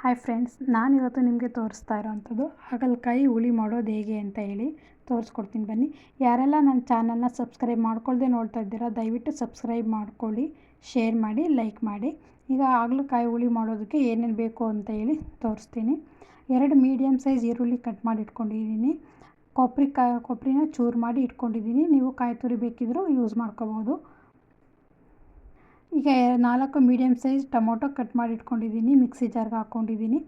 Hi friends ನಾನಿವತ್ತು ನಿಮಗೆ ತೋರಿಸ್ತಾ ಇರೋವಂಥದ್ದು ಹಾಗಲಕಾಯಿ ಹುಳಿ ಮಾಡೋದು ಹೇಗೆ ಅಂತ ಹೇಳಿ ತೋರಿಸ್ಕೊಡ್ತೀನಿ ಬನ್ನಿ. ಯಾರೆಲ್ಲ ನನ್ನ ಚಾನಲ್ನ ಸಬ್ಸ್ಕ್ರೈಬ್ ಮಾಡ್ಕೊಳ್ದೆ ನೋಡ್ತಾ ಇದ್ದೀರಾ, ದಯವಿಟ್ಟು ಸಬ್ಸ್ಕ್ರೈಬ್ ಮಾಡ್ಕೊಳ್ಳಿ, ಶೇರ್ ಮಾಡಿ, ಲೈಕ್ ಮಾಡಿ. ಈಗ ಹಾಗಲಕಾಯಿ ಹುಳಿ ಮಾಡೋದಕ್ಕೆ ಏನೇನು ಬೇಕು ಅಂತ ಹೇಳಿ ತೋರಿಸ್ತೀನಿ. ಎರಡು ಮೀಡಿಯಮ್ ಸೈಜ್ ಈರುಳ್ಳಿ ಕಟ್ ಮಾಡಿ ಇಟ್ಕೊಂಡಿದ್ದೀನಿ. ಕೊಬ್ಬರಿ ಕಾಯಿ ಕೊಬ್ಬರಿನ ಚೂರು ಮಾಡಿ ಇಟ್ಕೊಂಡಿದ್ದೀನಿ. ನೀವು ಕಾಯಿ ತುರಿ ಬೇಕಿದ್ದರೂ ಯೂಸ್ ಮಾಡ್ಕೋಬೋದು. ಈಗ ನಾಲ್ಕು ಮೀಡಿಯಮ್ ಸೈಜ್ ಟೊಮೊಟೊ ಕಟ್ ಮಾಡಿ ಇಟ್ಕೊಂಡಿದ್ದೀನಿ ಮಿಕ್ಸಿ ಜಾರ್ಗೆ ಹಾಕ್ಕೊಂಡಿದ್ದೀನಿ.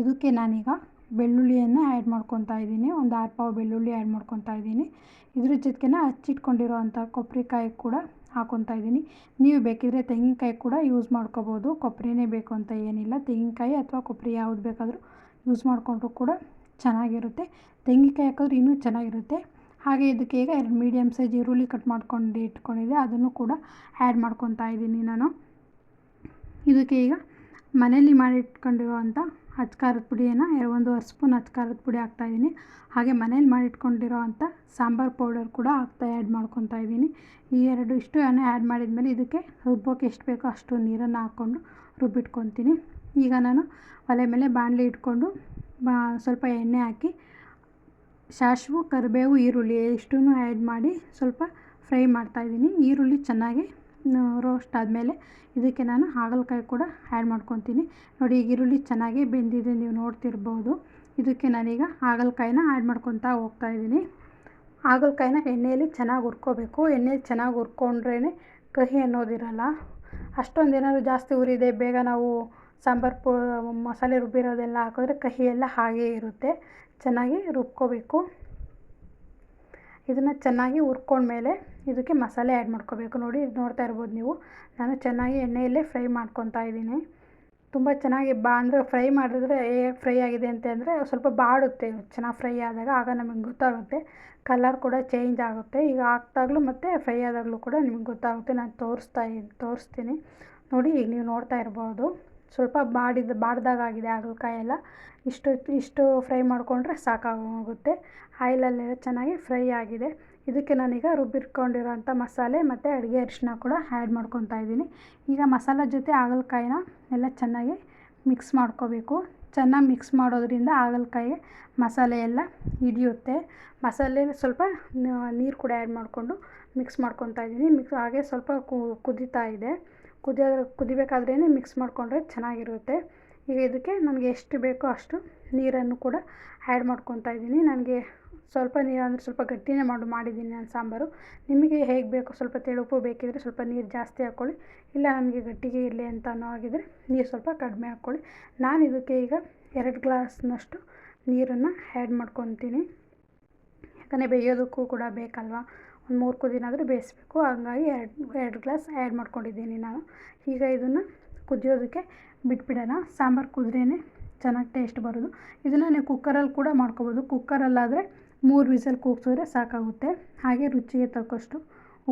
ಇದಕ್ಕೆ ನಾನೀಗ ಬೆಳ್ಳುಳ್ಳಿಯನ್ನು ಆ್ಯಡ್ ಮಾಡ್ಕೊತಾ ಇದ್ದೀನಿ. ಒಂದು ಆರು ಪಾವು ಬೆಳ್ಳುಳ್ಳಿ ಆ್ಯಡ್ ಮಾಡ್ಕೊತಾ ಇದ್ದೀನಿ. ಇದ್ರ ಜೊತೆಗೆ ಹಚ್ಚಿಟ್ಕೊಂಡಿರೋ ಅಂಥ ಕೊಬ್ಬರಿಕಾಯಿ ಕೂಡ ಹಾಕ್ಕೊತಾ ಇದ್ದೀನಿ. ನೀವು ಬೇಕಿದ್ರೆ ತೆಂಗಿನಕಾಯಿ ಕೂಡ ಯೂಸ್ ಮಾಡ್ಕೋಬೋದು. ಕೊಬ್ಬರಿನೇ ಬೇಕು ಅಂತ ಏನಿಲ್ಲ. ತೆಂಗಿನಕಾಯಿ ಅಥವಾ ಕೊಬ್ಬರಿ ಯಾವುದು ಬೇಕಾದರೂ ಯೂಸ್ ಮಾಡಿಕೊಂಡ್ರು ಕೂಡ ಚೆನ್ನಾಗಿರುತ್ತೆ. ತೆಂಗಿನಕಾಯಿ ಹಾಕಿದ್ರೆ ಇನ್ನೂ ಚೆನ್ನಾಗಿರುತ್ತೆ. ಹಾಗೆ ಇದಕ್ಕೆ ಈಗ ಎರಡು ಮೀಡಿಯಮ್ ಸೈಜ್ ಈರುಳ್ಳಿ ಕಟ್ ಮಾಡ್ಕೊಂಡು ಇಟ್ಕೊಂಡಿದ್ದೆ. ಅದನ್ನು ಕೂಡ ಆ್ಯಡ್ ಮಾಡ್ಕೊತಾ ಇದ್ದೀನಿ ನಾನು. ಇದಕ್ಕೆ ಈಗ ಮನೇಲಿ ಮಾಡಿಟ್ಕೊಂಡಿರುವಂಥ ಅಚ್ಕಾರದ ಪುಡಿಯನ್ನು ಒಂದೂವರೆ ಸ್ಪೂನ್ ಅಚ್ಕಾರದ ಪುಡಿ ಹಾಕ್ತಾಯಿದ್ದೀನಿ ಹಾಗೆ ಮನೇಲಿ ಮಾಡಿಟ್ಕೊಂಡಿರೋ ಅಂಥ ಸಾಂಬಾರು ಪೌಡರ್ ಕೂಡ ಹಾಕ್ತಾ ಆ್ಯಡ್ ಮಾಡ್ಕೊತಾ ಇದ್ದೀನಿ. ಈ ಎರಡು ಇಷ್ಟು ಆ್ಯಡ್ ಮಾಡಿದ್ಮೇಲೆ ಇದಕ್ಕೆ ರುಬ್ಬೋಕೆ ಎಷ್ಟು ಬೇಕೋ ಅಷ್ಟು ನೀರನ್ನು ಹಾಕ್ಕೊಂಡು ರುಬ್ಬಿಟ್ಕೊತೀನಿ. ಈಗ ನಾನು ಒಲೆ ಮೇಲೆ ಬಾಣಲಿ ಇಟ್ಕೊಂಡು ಸ್ವಲ್ಪ ಎಣ್ಣೆ ಹಾಕಿ ಸಾಸಿವೆ, ಕರಿಬೇವು, ಈರುಳ್ಳಿ ಇಷ್ಟನ್ನೂ ಆ್ಯಡ್ ಮಾಡಿ ಸ್ವಲ್ಪ ಫ್ರೈ ಮಾಡ್ತಾಯಿದ್ದೀನಿ ಈರುಳ್ಳಿ ಚೆನ್ನಾಗಿ ರೋಸ್ಟ್ ಆದಮೇಲೆ ಇದಕ್ಕೆ ನಾನು ಹಾಗಲಕಾಯಿ ಕೂಡ ಆ್ಯಡ್ ಮಾಡ್ಕೊತೀನಿ. ನೋಡಿ, ಈಗ ಈರುಳ್ಳಿ ಚೆನ್ನಾಗಿ ಬೆಂದಿದೆ, ನೀವು ನೋಡ್ತಿರ್ಬೋದು. ಇದಕ್ಕೆ ನಾನೀಗ ಹಾಗಲಕಾಯಿನ ಆ್ಯಡ್ ಮಾಡ್ಕೊತಾ ಹೋಗ್ತಾಯಿದ್ದೀನಿ ಹಾಗಲಕಾಯಿನ ಎಣ್ಣೆಯಲ್ಲಿ ಚೆನ್ನಾಗಿ ಹುರ್ಕೋಬೇಕು. ಎಣ್ಣೆಲಿ ಚೆನ್ನಾಗಿ ಹುರ್ಕೊಂಡ್ರೇ ಕಹಿ ಅನ್ನೋದಿರಲ್ಲ. ಅಷ್ಟೊಂದು ಏನಾದರೂ ಜಾಸ್ತಿ ಉರಿದೆ, ಬೇಗ ನಾವು ಸಾಂಬಾರು ಪು, ಮಸಾಲೆ ರುಬ್ಬಿರೋದೆಲ್ಲ ಹಾಕಿದ್ರೆ ಕಹಿ ಎಲ್ಲ ಹಾಗೇ ಇರುತ್ತೆ. ಚೆನ್ನಾಗಿ ರುಬ್ಕೋಬೇಕು. ಇದನ್ನು ಚೆನ್ನಾಗಿ ಹುರ್ಕೊಂಡ್ಮೇಲೆ ಇದಕ್ಕೆ ಮಸಾಲೆ ಆ್ಯಡ್ ಮಾಡ್ಕೋಬೇಕು. ನೋಡಿ ನೋಡ್ತಾ ಇರ್ಬೋದು ನೀವು. ನಾನು ಚೆನ್ನಾಗಿ ಎಣ್ಣೆಯಲ್ಲೇ ಫ್ರೈ ಮಾಡ್ಕೊತಾ ಇದ್ದೀನಿ. ತುಂಬ ಚೆನ್ನಾಗಿ ಬಾ, ಅಂದರೆ ಫ್ರೈ ಮಾಡಿದ್ರೆ ಹೇಗೆ ಫ್ರೈ ಆಗಿದೆ ಅಂತ ಅಂದರೆ ಸ್ವಲ್ಪ ಬಾಡುತ್ತೆ. ಚೆನ್ನಾಗಿ ಫ್ರೈ ಆದಾಗ ಆಗ ನಮಗೆ ಗೊತ್ತಾಗುತ್ತೆ. ಕಲರ್ ಕೂಡ ಚೇಂಜ್ ಆಗುತ್ತೆ. ಈಗ ಹಾಕ್ದಾಗಲೂ ಮತ್ತು ಫ್ರೈ ಆದಾಗಲೂ ಕೂಡ ನಿಮ್ಗೆ ಗೊತ್ತಾಗುತ್ತೆ. ನಾನು ತೋರಿಸ್ತಾ ತೋರಿಸ್ತೀನಿ. ನೋಡಿ, ಈಗ ನೀವು ನೋಡ್ತಾ ಇರ್ಬೋದು. ಸ್ವಲ್ಪ ಬಾಡಿದ ಬಾಡ್ದಾಗಾಗಿದೆ ಹಾಗಲಕಾಯಿ ಎಲ್ಲ ಇಷ್ಟು ಇಷ್ಟು ಫ್ರೈ ಮಾಡಿಕೊಂಡ್ರೆ ಸಾಕಾಗೋಗುತ್ತೆ. ಆಯಿಲಲ್ಲೆಲ್ಲ ಚೆನ್ನಾಗಿ ಫ್ರೈ ಆಗಿದೆ. ಇದಕ್ಕೆ ನಾನೀಗ ರುಬ್ಬಿಟ್ಕೊಂಡಿರೋಂಥ ಮಸಾಲೆ ಮತ್ತು ಅಡುಗೆ ಅರಿಶಿನ ಕೂಡ ಆ್ಯಡ್ ಮಾಡ್ಕೊತಾ ಇದ್ದೀನಿ. ಈಗ ಮಸಾಲೆ ಜೊತೆ ಹಾಗಲಕಾಯಿನ ಎಲ್ಲ ಚೆನ್ನಾಗಿ ಮಿಕ್ಸ್ ಮಾಡ್ಕೋಬೇಕು. ಚೆನ್ನಾಗಿ ಮಿಕ್ಸ್ ಮಾಡೋದ್ರಿಂದ ಹಾಗಲಕಾಯಿಗೆ ಮಸಾಲೆ ಎಲ್ಲ ಹಿಡಿಯುತ್ತೆ. ಮಸಾಲೆ ಸ್ವಲ್ಪ ನೀರು ಕೂಡ ಆ್ಯಡ್ ಮಾಡಿಕೊಂಡು ಮಿಕ್ಸ್ ಮಾಡ್ಕೊತಾ ಇದ್ದೀನಿ. ಮಿಕ್ಸ್ ಹಾಗೆ ಸ್ವಲ್ಪ ಕುದೀತಾ ಇದೆ. ಕುದಿಯೋ ಕುದಿಬೇಕಾದ್ರೇ ಮಿಕ್ಸ್ ಮಾಡಿಕೊಂಡ್ರೆ ಚೆನ್ನಾಗಿರುತ್ತೆ. ಈಗ ಇದಕ್ಕೆ ನನಗೆ ಎಷ್ಟು ಬೇಕೋ ಅಷ್ಟು ನೀರನ್ನು ಕೂಡ ಆ್ಯಡ್ ಮಾಡ್ಕೊತಾ ಇದ್ದೀನಿ. ನನಗೆ ಸ್ವಲ್ಪ ನೀರು ಅಂದರೆ ಸ್ವಲ್ಪ ಗಟ್ಟಿನೇ ಮಾಡು ಮಾಡಿದ್ದೀನಿ ನಾನು ಸಾಂಬಾರು. ನಿಮಗೆ ಹೇಗೆ ಬೇಕೋ ಸ್ವಲ್ಪ ತೆಳುಪು ಬೇಕಿದ್ದರೆ ಸ್ವಲ್ಪ ನೀರು ಜಾಸ್ತಿ ಹಾಕ್ಕೊಳ್ಳಿ ಇಲ್ಲ ನನಗೆ ಗಟ್ಟಿಗೆ ಇರಲಿ ಅಂತ ಅನ್ನೋ ಹಾಗಿದ್ರೆ ನೀರು ಸ್ವಲ್ಪ ಕಡಿಮೆ ಹಾಕ್ಕೊಳ್ಳಿ ನಾನು ಇದಕ್ಕೆ ಈಗ ಎರಡು ಗ್ಲಾಸ್ನಷ್ಟು ನೀರನ್ನು ಆ್ಯಡ್ ಮಾಡ್ಕೊತೀನಿ. ಯಾಕಂದರೆ ಬೇಯೋದಕ್ಕೂ ಕೂಡ ಬೇಕಲ್ವ? ಒಂದು ಮೂರು ಕುದಿನಾದರೂ ಬೇಯಿಸ್ಬೇಕು. ಹಂಗಾಗಿ ಎರಡು ಎರಡು ಗ್ಲಾಸ್ ಆ್ಯಡ್ ಮಾಡ್ಕೊಂಡಿದ್ದೀನಿ ನಾನು. ಈಗ ಇದನ್ನು ಕುದಿಯೋದಕ್ಕೆ ಬಿಟ್ಬಿಡೋಣ. ಸಾಂಬಾರು ಕುದ್ರೇ ಚೆನ್ನಾಗಿ ಟೇಸ್ಟ್ ಬರೋದು. ಇದನ್ನು ನೀವು ಕುಕ್ಕರಲ್ಲಿ ಕೂಡ ಮಾಡ್ಕೊಬೋದು. ಕುಕ್ಕರಲ್ಲಾದರೆ ಮೂರು ವಿಸಲ್ ಕೂಗ್ಸಿದ್ರೆ ಸಾಕಾಗುತ್ತೆ. ಹಾಗೆ ರುಚಿಗೆ ತಕ್ಕಷ್ಟು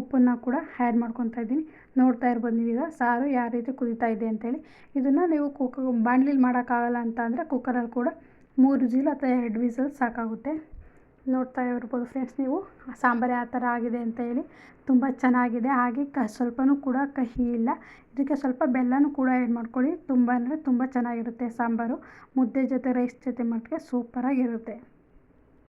ಉಪ್ಪನ್ನು ಕೂಡ ಆ್ಯಡ್ ಮಾಡ್ಕೊತಾ ಇದ್ದೀನಿ. ನೋಡ್ತಾ ಇರ್ಬೋದು ನೀವೀಗ ಸಾರು ಯಾವ ರೀತಿ ಕುದೀತಾ ಇದೆ ಅಂತೇಳಿ. ಇದನ್ನು ನೀವು ಕುಕ್ ಬಾಣಲಿಲಿ ಮಾಡೋಕ್ಕಾಗಲ್ಲ ಅಂತ ಅಂದರೆ ಕುಕ್ಕರಲ್ಲಿ ಕೂಡ ಮೂರು ವಿಸಿಲ್ ಅಥವಾ ಎರಡು ವಿಸಲ್ ಸಾಕಾಗುತ್ತೆ. ನೋಡ್ತಾ ಇರ್ಬೋದು ಫ್ರೆಂಡ್ಸ್ ನೀವು. ಸಾಂಬಾರು ಯಾವ ಥರ ಆಗಿದೆ ಅಂತ ಹೇಳಿ ತುಂಬ ಚೆನ್ನಾಗಿದೆ. ಹಾಗೆ ಕ ಸ್ವಲ್ಪನೂ ಕೂಡ ಕಹಿ ಇಲ್ಲ. ಇದಕ್ಕೆ ಸ್ವಲ್ಪ ಬೆಲ್ಲನೂ ಕೂಡ ಆ್ಯಡ್ ಮಾಡ್ಕೊಳ್ಳಿ. ತುಂಬ ಅಂದರೆ ತುಂಬ ಚೆನ್ನಾಗಿರುತ್ತೆ ಸಾಂಬಾರು. ಮುದ್ದೆ ಜೊತೆ ರೈಸ್ ಜೊತೆ ಮಟ್ಟಿಗೆ ಸೂಪರಾಗಿರುತ್ತೆ